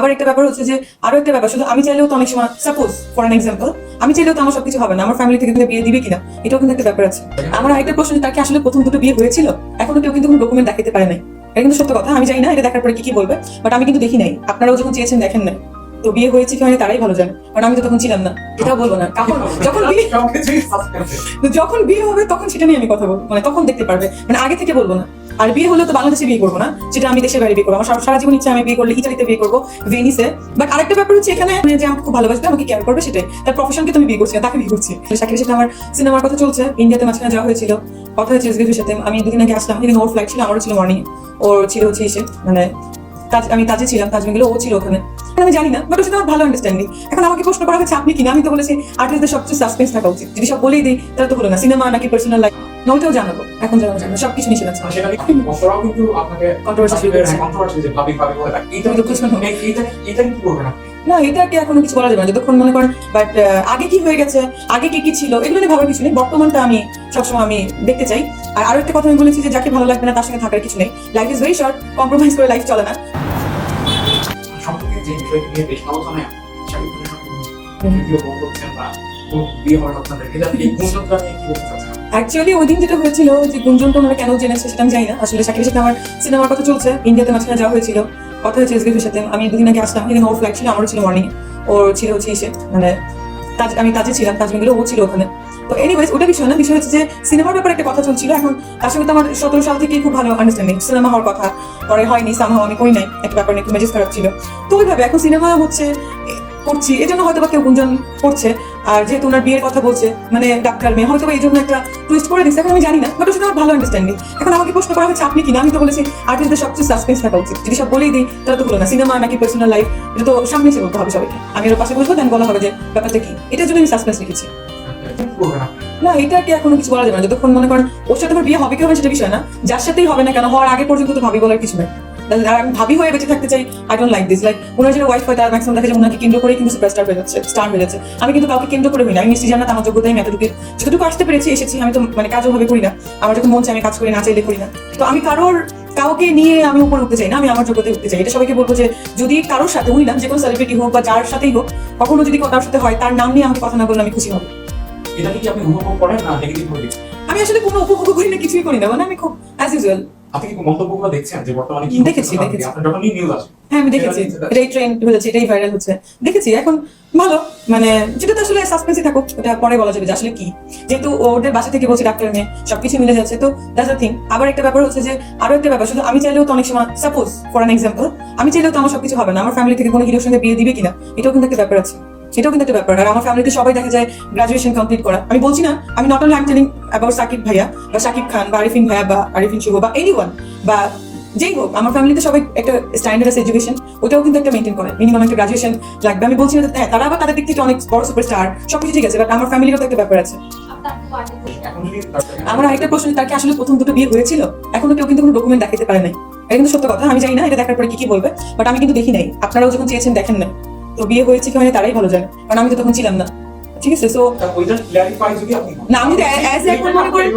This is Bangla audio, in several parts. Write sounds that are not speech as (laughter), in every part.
আবার একটা ব্যাপার হচ্ছে যে আরও একটা ব্যাপার শুধু আমি চাইলেও তো অনেক সময় সাপোজ ফর অ্যান এক্সাম্পল আমি চাইলেও তো আমার সবকিছু হবে না আমার ফ্যামিলি থেকে কিন্তু বিয়ে দিবে কিনা এটাও কিন্তু একটা ব্যাপার আছে। আমার আরেকটা প্রশ্ন তাকে আসলে প্রথম দুটো বিয়ে হয়েছিল? এখনও কেউ কিন্তু কোনো ডকুমেন্ট দেখাতে পারে নাই। এটা কিন্তু সত্য কথা আমি জানি না এটা দেখার পরে কি কি বলবে বাট আমি কিন্তু দেখি নাই। আপনারাও যখন চেয়েছেন দেখেন না তো বিয়ে হয়েছে কি হয়নি তারাই ভালো জানে কারণ আমি তো তখন ছিলাম না এটাও বলব না। কখন যখন বিয়ে (laughs) যখন বিয়ে হবে তখন সেটা নিয়ে আমি কথা বলব মানে তখন দেখতে পারবে মানে আগে থেকে বলব না। আর বিয়ে হলে তো বাংলাদেশে বিয়ে করব না, যেটা আমি দেশের বাইরে বিয়ে করব। আমার সারা- জীবন ইচ্ছা আমি বিয়ে করলে ইটালিতে বিয়ে করব, ভেনিসে। বাট আরেকটা ব্যাপার হচ্ছে এখানে মানে যে আমাকে খুব ভালোবাসবে, আমাকে কেয়ার করবে সেটাই। তার প্রফেশনকে তুমি বিয়ে করছি তাকে বিয়ে করছি। সাকিব সেটা আমার সিনেমার কথা চলছে ইন্ডিয়াতে মাঝখানে যাওয়া হয়েছিল। কথা হয়েছে এসবির সাথে। আমি দুদিন আগে আসলাম ওর ফ্লাইট ছিল, আমারও ছিল মর্নিং ওর ছিল হচ্ছে এসে মানে আমি তাজে ছিলাম, তাজমহলে ও ছিল ওখানে। আমি জানি না বাট ওর সাথে আমার ভালো আন্ডারস্ট্যান্ডিং এখন আমাকে প্রশ্ন করা হচ্ছে আপনি কিনা আমি তো বলেছি আর্টিস্টদের সবচেয়ে সাসপেন্স থাকা উচিত। যদি সব বলেই দিই তাহলে তো হলো না। সিনেমা নাকি পার্সোনাল লাইফ ওইটাও জানাব। এখন জানাব জানাব সবকিছু নিষেধ আছে সেটা কিন্তু বছরাও কিন্তু আপনাকে Controversy শুরু করেছে। কন্ট্রোভার্সি যে ভাবি ভাবি বলে থাকে এইটা তুমি তো খুশি হও। এইটা এইটা কি না। এখনও কিছু বলা যাবে না। যতক্ষণ মনে করেন বাট আগে কি হয়ে গেছে আগে কি কি ছিল এগুলো নিয়ে ভাবার কিছু নেই। বর্তমানটা আমি সবসময় আমি দেখতে চাই। আর আরও একটা কথা আমি বলেছি যে যাকে ভালো লাগবে না তার সঙ্গে থাকার কিছু নেই। Life is very short compromise করে লাইফ চলে না। অ্যাকচুয়ালি ওই দিন যেটা হয়েছিল যে গুঞ্জনটা ওনারা কেন জেনেছে সেটা আমি জানি না। আসলে সাকিবের সাথে আমার সিনেমার কথা চলছে ইন্ডিয়াতে মাঝখানে যাওয়া হয়েছিল। কথা হয়েছে এসবির সাথে। আমি দুদিন আগে আসলাম। এদিন ওর ফ্লাইট ছিল, আমারও ছিল মর্নিং ওর ছিল হচ্ছে মানে তাজ আমি তাজে ছিলাম, তাজমহলে ও ছিল ওখানে। তো এনিওয়েজ ওটা বিষয় না, বিষয় হচ্ছে যে সিনেমার ব্যাপারে একটা কথা চলছিল, এখন তার সঙ্গে তো আমার সতেরো সাল থেকেই খুব ভালো আন্ডারস্ট্যান্ডিং সিনেমা হওয়ার কথা, পরে হয়নি সামহাও আমি করি নাই, একটা ব্যাপার নিয়ে মেজাজ খারাপ ছিল। তো ওইভাবে এখন সিনেমা হচ্ছে করছি এই জন্য হয়তো বা কেউ গুঞ্জন করছে। আর যেহেতু ওনার বিয়ের কথা বলছে মানে ডাক্তার মেয়ে হয়তো এই জন্য একটা টুইস্ট করে দিচ্ছে, এখন আমি জানি না বাট আমার ভালো আন্ডারস্ট্যান্ডিং এখন আমাকে প্রশ্ন করা হচ্ছে, আপনি কিনা আমি তো বলেছি আর্টিস্টদের সবচেয়ে সাসপেন্স থাকা উচিত। যদি সব বলেই দিই, তাহলে তো হলো না। সিনেমা নাকি পার্সোনাল লাইফ এটা তো সামনে এসে বলতে হবে সবাইকে। আমি ওর পাশে বসবো দেন বলা হবে যে ব্যাপারটা কি? এটার জন্য আমি সাসপেন্স রেখেছি। না এটাকে এখনও কিছু বলা যাবে না? যতক্ষণ মনে করেন, ওর সাথে আমার বিয়ে হবে কি হবে সেটা বিষয় না। যার সাথেই হবে না কেন, হওয়ার আগে পর্যন্ত তো ভাবি বলার কিছু নেই। আমি ভাবি হয়ে বেঁচে থাকতে চাই I don't like this like owner যেটা ওয়াইফ হয় তার ম্যাক্সিমাম দেখা যায় ওনাকে কেন্দ্র করে কিন্তু সুপারস্টার হয়ে যাচ্ছে স্টার যাচ্ছে। আমি কিন্তু কাউকে কেন্দ্র করে না, আমি মিষ্টি জানা আমার যোগ্যতাই আমি এতটুকু যতটুকু আসতে পেরেছি, এসেছি, আমি তো মানে কাজও ভাবে করি না। আমার যখন মন চাই আমি কাজ করি, না চাইলে করি না। তো আমি কারোর কাউকে নিয়ে আমি উপরে উঠতে চাই না, আমি আমার যোগ্যতায় উঠতে চাই। এটা সবাইকে বলব যে, যদি কারোর সাথে, উনি না, যে কোনো সেলিব্রিটি হোক বা যার সাথেই হোক, কখনো যদি কারোর সাথে হয়, তার নাম নিয়ে আমাকে কথা না বললে আমি খুশি হব। এটা কি আপনি উপভোগ করেন? না নেগেটিভ ভাবে? আমি আসলে কোনো উপভোগ করি না কিছুই করি না। মানে আমি খুব অ্যাজ ইউজুয়াল আপনি কি মন্তব্যগুলো দেখছেন যে বর্তমানে কি দেখেছি, দেখেছি। যখন নিউজ আসে হ্যাঁ আমি দেখেছি। এটাই ট্রেন্ড হয়েছে এটাই ভাইরাল হচ্ছে। দেখেছি এখন ভালো। মানে যেটা তো আসলে সাসপেন্সই থাকুক ওটা পরে বলা যাবে যে আসলে কি। যেহেতু ওদের বাসা থেকে বলছে ডাক্তার মেয়ে সবকিছু মিলে যাচ্ছে। তো দ্যাটস থিং আবার একটা ব্যাপার হচ্ছে যে আরও একটা ব্যাপার শুধু আমি চাইলেও তো অনেক সময় সাপোজ ফর অ্যান এক্সাম্পল আমি চাইলেও তো আমার সবকিছু হবে না। আমার ফ্যামিলি থেকে কোনো হিরোর সঙ্গে বিয়ে দিবে কিনা? এটাও কিন্তু একটা ব্যাপার আছে। এটাও কিন্তু একটা ব্যাপার। আর আমার ফ্যামিলিতে সবাই দেখা যায় গ্রাজুয়েশন কমপ্লিট করা। আমি বলছি না, আমি not only I'm telling about Sakib ভাইয়া বা সাকিব খান বা আরিফিন ভাইয়া বা আরিফিন শুভ বা এনি বা যেই হোক, আমার ফ্যামিলিতে সবাই একটা স্ট্যান্ডার্ড আছে এডুকেশন ওটাও কিন্তু একটা মেনটেন করে। মিনিমাম একটা গ্রাজুয়েশন লাগবে। আমি বলছি না হ্যাঁ তারা আবার তাদের দিক থেকে অনেক বড় সুপারস্টার সবকিছু ঠিক আছে বাট আমার ফ্যামিলিরও তো একটা ব্যাপার আছে। আমার আরেকটা প্রশ্ন, তার কি আসলে প্রথম দুটো বিয়ে হয়েছিল? এখনও কেউ কিন্তু কোনো ডকুমেন্ট দেখাতে পারে নাই। এটা কিন্তু সত্য কথা, আমি জানি না, এটা দেখার পরে কি কি বলবে বাট আমি কিন্তু দেখি নাই। আপনারাও যখন চেয়েছেন, দেখেন না তো বিয়ে হয়েছে কি হয়নি তারাই ভালো জানে কারণ আমি তো তখন ছিলাম না। ঠিক আছে? সো না আমি যদি অ্যাজ এখন মনে করেন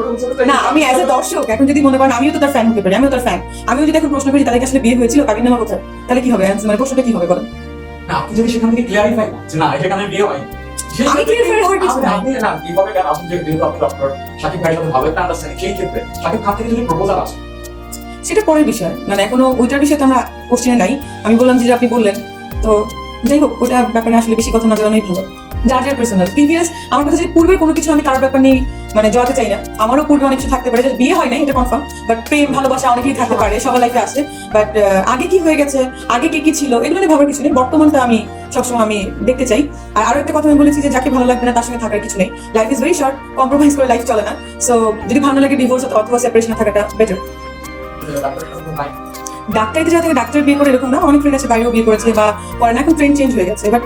না আমি অ্যাজ এ দর্শক এখন যদি মনে করেন আমিও তো তার ফ্যান হতে পারি আমিও তার ফ্যান আমিও যদি এখন প্রশ্ন করি তাদেরকে আসলে বিয়ে হয়েছিল কাবিন নামা কোথায় তাহলে কি হবে? মানে প্রশ্নটা কি হবে বলেন। না আপনি যদি সেখান থেকে ক্লিয়ারিফাই না এখানে বিয়ে হয় আমি ক্ষেত্রে হওয়ার কিছু আপনি- না কীভাবে কেন আপনি যে যেহেতু আপনি ডক্টর সাকিব ভাইয়ের সাথে ভালো একটা আন্ডারস্ট্যান্ডিং সেই ক্ষেত্রে সাকিব খান থেকে যদি প্রপোজাল আসে। সেটা পরের বিষয়। মানে এখনও ওইটার বিষয়ে তো আমরা কোশ্চেনে নাই। আমি বললাম যে আপনি বললেন তো যাই হোক, ওটা ব্যাপারে আসলে বেশি কথা না জানানোই ভালো। যার যার পার্সোনাল প্রিভিয়াস আমার কাছে পূর্বে কোনো কিছু আমি কারোর ব্যাপার নিয়ে মানে জড়াতে চাই না। আমারও পূর্বে অনেক কিছু থাকতে পারে যেটা বিয়ে হয় না এটা কনফার্ম বাট প্রেম, ভালোবাসা অনেকেই থাকতে পারে, সবার লাইফে আসে বাট আগে কি হয়ে গেছে, আগে কি কি ছিল এগুলো নিয়ে ভাবার কিছু নেই। বর্তমানটা আমি সবসময় আমি দেখতে চাই। আর আরও একটা কথা আমি বলেছি যে, যাকে ভালো লাগবে না, তার সঙ্গে থাকার কিছু নেই। Life is very short compromise করে লাইফ চলে না। সো যদি ভালো লাগে ডিভোর্স অথবা সেপারেশন থাকাটা বেটার নাই ডাক্তারিতে যা থেকে ডাক্তার বিয়ে করে এরকম না, অনেক ফ্রেন্ড আছে, বাইরেও বিয়ে করেছে বা করে না, এখন ট্রেন্ড চেঞ্জ হয়ে গেছে। বাট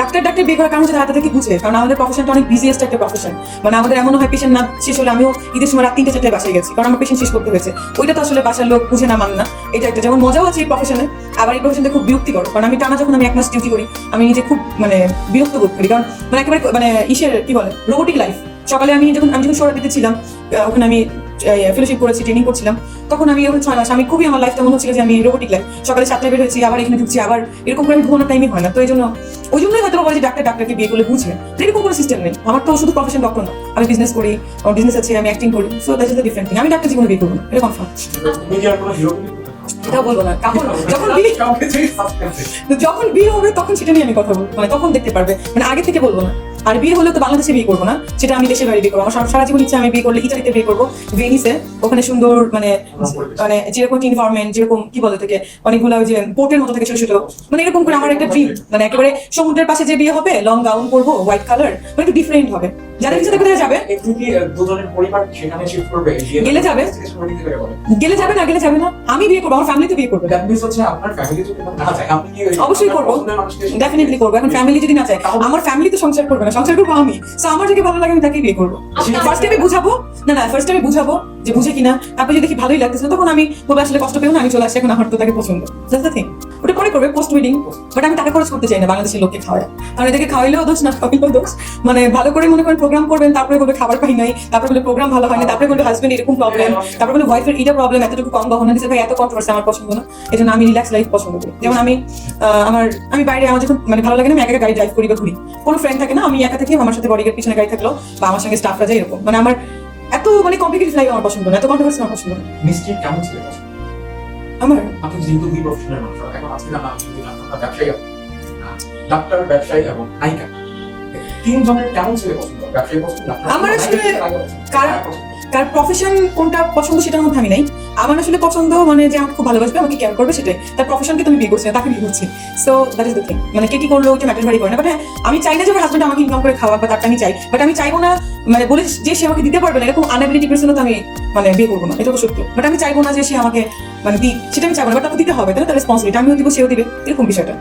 ডাক্তার ডাক্তার বিয়ে করার কারণ হচ্ছে তারা থেকে বুঝে, কারণ আমাদের প্রফেশনটা অনেক বিজিয়েস্ট একটা প্রফেশন মানে আমাদের এমন হয় পেশেন্ট না শেষ হলে আমিও ঈদের সময় রাত তিনটে চারটে বাসায় গেছি, কারণ আমার পেশেন্ট শেষ করতে হয়েছে। ওইটা তো আসলে বাসার লোক বুঝে না মান না এটা একটা, যেমন মজাও আছে এই প্রফেশনে আবার এই প্রফেশনটা খুব বিরক্তিকর, কারণ আমি টানা যখন আমি এক মাস ডিউটি করি, আমি নিজে খুব মানে বিরক্ত বোধ করি। কারণ মানে একেবারে মানে ইসের, কি বলে রোবোটিক লাইফ সকালে আমি যখন আমি যখন সোরা দিতে ছিলাম ওখানে আমি ফেলোশিপ করেছি ট্রেনিং করছিলাম। তখন আমি এরকম ছয় মাস আমি খুবই আমার লাইফটা মনে হচ্ছিল যে আমি রোবোটিক লাইফ সকালে সাতটায় বের হয়েছি আবার এখানে ঢুকছি আবার এরকম করে আমি ঘুমানোর টাইমই হয় না। তো এই জন্য ওই জন্যই হয়তো বলে যে ডাক্তার ডাক্তারকে বিয়ে করলে বুঝবে এরকম কোনো সিস্টেম নেই। আমার তো শুধু প্রফেশন ডক্টর না। আমি বিজনেস করি আমার বিজনেস আছে আমি অ্যাক্টিং করি so that is the different thing আমি ডাক্তার জীবনে বিয়ে করব না এটা কনফার্ম বলব না। (laughs) বিয়ে যখন বিয়ে হবে তখন সেটা নিয়ে আমি কথা বলব। মানে তখন দেখতে পারবে। মানে আগে থেকে বলব না। আর বিয়ে হলে তো বাংলাদেশে বিয়ে করব না সেটা আমি দেশের বাড়ি বিয়ে করব। আমার সারা- জীবন ইচ্ছা আমি বিয়ে করলে ইটালিতে বিয়ে করব ভেনিসে ওখানে সুন্দর মানে মানে যেরকম এনভায়রনমেন্ট যেরকম কি বলে থেকে অনেকগুলো ওই যে পোর্টের মতো থেকে ছোট ছোট মানে এরকম করে আমার একটা ড্রিম মানে একেবারে সমুদ্রের পাশে যে বিয়ে হবে লং গাউন পরবো হোয়াইট কালার মানে একটু ডিফারেন্ট হবে। যাদের ইচ্ছা কোথায় যাবে। করবে গেলে যাবে। গেলে যাবে না গেলে যাবে না। আমি বিয়ে করব আমার ফ্যামিলিতে বিয়ে করবে। অবশ্যই করব। ডেফিনেটলি করব। এখন ফ্যামিলি যদি না চায় আমার ফ্যামিলি তো সংসার করবে না। সংসার করব আমি? তো আমার যাকে ভালো লাগে আমি তাকে বিয়ে করব। ফার্স্ট আমি বুঝাবো? না না ফার্স্ট আমি বুঝাবো যে বুঝে কিনা। তারপর যদি দেখি ভালোই লাগতেছে তখন আমি বলব আসলে কষ্ট পেও না আমি চলে আসি এখন আমার তো তাকে পছন্দ। দ্য থিং পরে করবে পোস্ট ওয়েডিং বাট আমি টাকা খরচ করতে চাই না বাংলাদেশের লোককে খাওয়ায়। কারণ এদেরকে খাওয়াইলেও দোষ, না খাওয়াইলেও দোষ। মানে ভালো করে মনে করেন প্রোগ্রাম করবেন, তারপরে বলবে খাবার পাই নাই, তারপরে বলে প্রোগ্রাম ভালো হয়নি তারপরে বলবে হাজবেন্ড এরকম প্রবলেম তারপরে বলে ওয়াইফের এটা প্রবলেম এতটুকু কম গহনা দিচ্ছে ভাই, এত কন্ট্রোভার্সি আমার পছন্দ না। এই জন্য আমি রিল্যাক্স লাইফ পছন্দ করি। যেমন আমি আমার, আমি বাইরে আমার যখন মানে ভালো লাগে না, আমি একা গাড়ি ড্রাইভ করি বা ঘুরি। কোনো ফ্রেন্ড থাকে না, আমি একা থাকি, আমার সাথে বডিগার্ড পিছনে গাড়ি থাকল বা আমার সঙ্গে স্টাফরা যায় এরকম। মানে আমার এত মানে কমপ্লিকেটেড লাইফ আমার পছন্দ না, এত কন্ট্রোভার্সি আমার পছন্দ না। মিষ্টি কেমন ছিল? আমার আপনি যেহেতু দুই প্রফেশনের মানুষ এখন আজকে না আমি আপনার ব্যবসায়ী ডাক্তার ব্যবসায়ী এবং নায়িকা। তিনজনের কেমন ছেলে পছন্দ ব্যবসায়ী পছন্দ আমার আসলে কার- কার প্রফেশন কোনটা পছন্দ সেটার মধ্যে আমি নাই। আমার আসলে পছন্দ মানে যে আমাকে খুব ভালোবাসবে আমাকে কেয়ার করবে সেটাই। তার প্রফেশনকে তুমি বিয়ে করছি না তাকে বিয়ে করছি। So that is the thing মানে কে কি করল ওটা ম্যাটার ভারি করে না। বাট হ্যাঁ আমি চাই না যে আমার হাজবেন্ড আমাকে ইনকাম করে খাওয়া বা তারটা আমি চাই। বাট আমি চাইব না মানে বলে যে সে আমাকে দিতে পারবে না এরকম আনএবিলিটি পার্সনও তো আমি মানে বিয়ে করব না। এটা তো সত্য। বাট আমি চাইব না যে সে আমাকে মানে দিই সেটা আমি চাবো না বাট দিতে হবে, তাহলে তার রেসপন্সিবিলিটি আমিও দিব, সেও দিবে, এরকম বিষয়টা।